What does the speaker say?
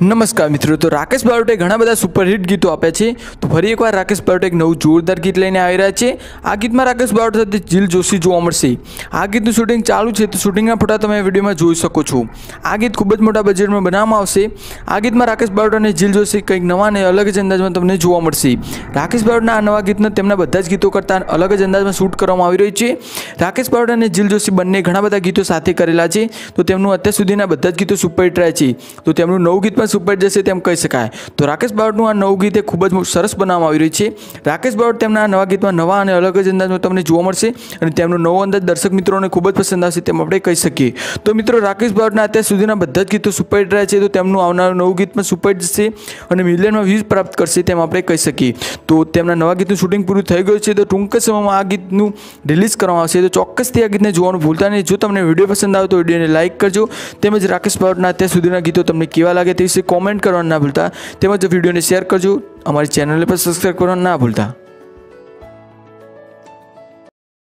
નમસ્કાર મિત્રો, તો રાકેશ બારોટે ઘણા બધા સુપરહિટ ગીતો આપ્યા છે. તો ફરી એકવાર રાકેશ બારોટે એક નવું જોરદાર ગીત લઈને આવી રહ્યા છે. આ ગીતમાં રાકેશ બારોટ સાથે જીલ જોશી જોવા મળશે. આ ગીતનું શૂટિંગ ચાલુ છે, તો શૂટિંગના ફોટા તમે વિડીયોમાં જોઈ શકો છો. આ ગીત ખૂબ જ મોટા બજેટમાં બનાવવામાં આવશે. આ ગીતમાં રાકેશ બારોટ અને જીલ જોશી કંઈક નવા અને અલગ જ અંદાજમાં તમને જોવા મળશે. રાકેશ બારોટના આ નવા ગીતને તેમના બધા જ ગીતો કરતાં અલગ જ અંદાજમાં શૂટ કરવામાં આવી રહ્યું છે. રાકેશ બારોટ અને જીલ જોશી બંને ઘણા બધા ગીતો સાથે કરેલા છે. તો તેમનું અત્યાર સુધીના બધા જ ગીતો સુપરહિટ રહ્યા છે. તો તેમનું નવું ગીત પણ સુપર જશે તેમ કહી શકાય. તો રાકેશ બાવટનું આ નવું ગીત એ ખૂબ જ સરસ બનાવવામાં આવી રહ્યું છે. રાકેશ બાવટ તેમના નવા ગીતમાં નવા અને અલગ જ અંદાજમાં તમને જોવા મળશે અને તેમનો નવો અંદાજ દર્શક મિત્રોને ખૂબ જ પસંદ આવશે તેમ આપણે કહી શકીએ. તો મિત્રો, રાકેશ બાવટના અત્યાર સુધીના બધા જ ગીતો સુપરહિટ રહ્યા છે, તો તેમનું આવનારું નવું ગીત પણ સુપરહિટ જશે અને મિલિયનમાં વ્યૂઝ પ્રાપ્ત કરશે તેમ આપણે કહી શકીએ. તો તેમના નવા ગીતનું શૂટિંગ પૂરું થઈ ગયું છે, તો ટૂંક સમયમાં આ ગીતનું રિલીઝ કરવામાં આવશે. તો ચોક્કસથી આ ગીતને જોવાનું ભૂલતા નહીં. જો તમને વીડિયો પસંદ આવે તો વિડીયોને લાઇક કરજો. તેમજ રાકેશ બાવટના અત્યાર સુધીના ગીતો તમને કેવા લાગે તે વિશે કોમેન્ટ કરવાનું ના ભૂલતા. તેમજ વિડીયોને શેર કરજો. અમારી ચેનલને પણ સબસ્ક્રાઈબ કરવાનું ના ભૂલતા.